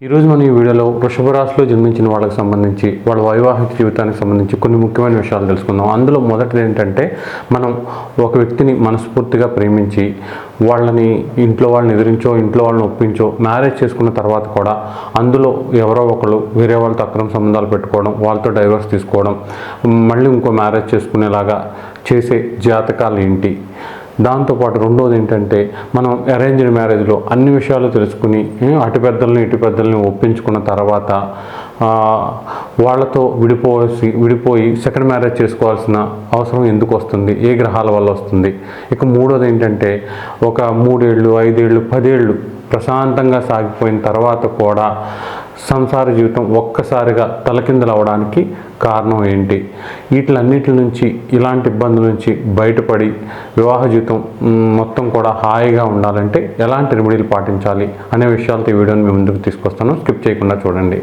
ఈరోజు మనం ఈ వీడియోలో వృషభ రాశిలో జన్మించిన వాళ్ళకి సంబంధించి వాళ్ళ వైవాహిక జీవితానికి సంబంధించి కొన్ని ముఖ్యమైన విషయాలు తెలుసుకుందాం. అందులో మొదటిది ఏంటంటే మనం ఒక వ్యక్తిని మనస్ఫూర్తిగా ప్రేమించి వాళ్ళని ఇంట్లో వాళ్ళని ఎదిరించో ఇంట్లో వాళ్ళని ఒప్పించో మ్యారేజ్ చేసుకున్న తర్వాత కూడా అందులో ఎవరో ఒకరు వేరే వాళ్ళతో అక్రమ సంబంధాలు పెట్టుకోవడం వాళ్ళతో డైవర్స్ తీసుకోవడం మళ్ళీ ఇంకో మ్యారేజ్ చేసుకునేలాగా చేసే జాతకాలు ఏంటి దాంతోపాటు రెండోది ఏంటంటే మనం అరేంజ్డ్ మ్యారేజ్లో అన్ని విషయాలు తెలుసుకుని అటు పెద్దల్ని ఇటు పెద్దల్ని ఒప్పించుకున్న తర్వాత వాళ్ళతో విడిపోసి విడిపోయి సెకండ్ మ్యారేజ్ చేసుకోవాల్సిన అవసరం ఎందుకు వస్తుంది? ఏ గ్రహాల వల్ల వస్తుంది? ఇక మూడోది ఏంటంటే ఒక మూడేళ్ళు ఐదేళ్ళు పదేళ్ళు ప్రశాంతంగా సాగిపోయిన తర్వాత కూడా సంసార జీవితం ఒక్కసారిగా తలకిందలవడానికి కారణం ఏంటి? వీటిలన్నిటి నుంచి ఇలాంటి ఇబ్బందుల నుంచి బయటపడి వివాహ జీవితం మొత్తం కూడా హాయిగా ఉండాలంటే ఎలాంటి రెమెడీలు పాటించాలి అనే విషయాలతో ఈ వీడియోని మీ ముందుకు తీసుకొస్తాను. స్కిప్ చేయకుండా చూడండి.